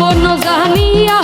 আপন জানিয়া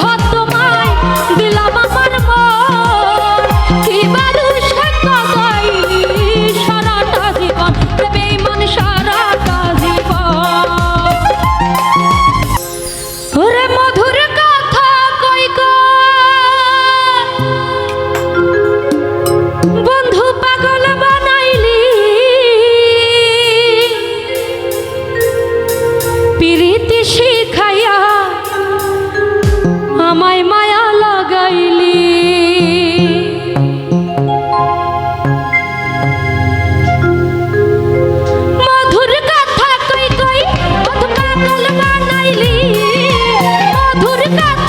Stop!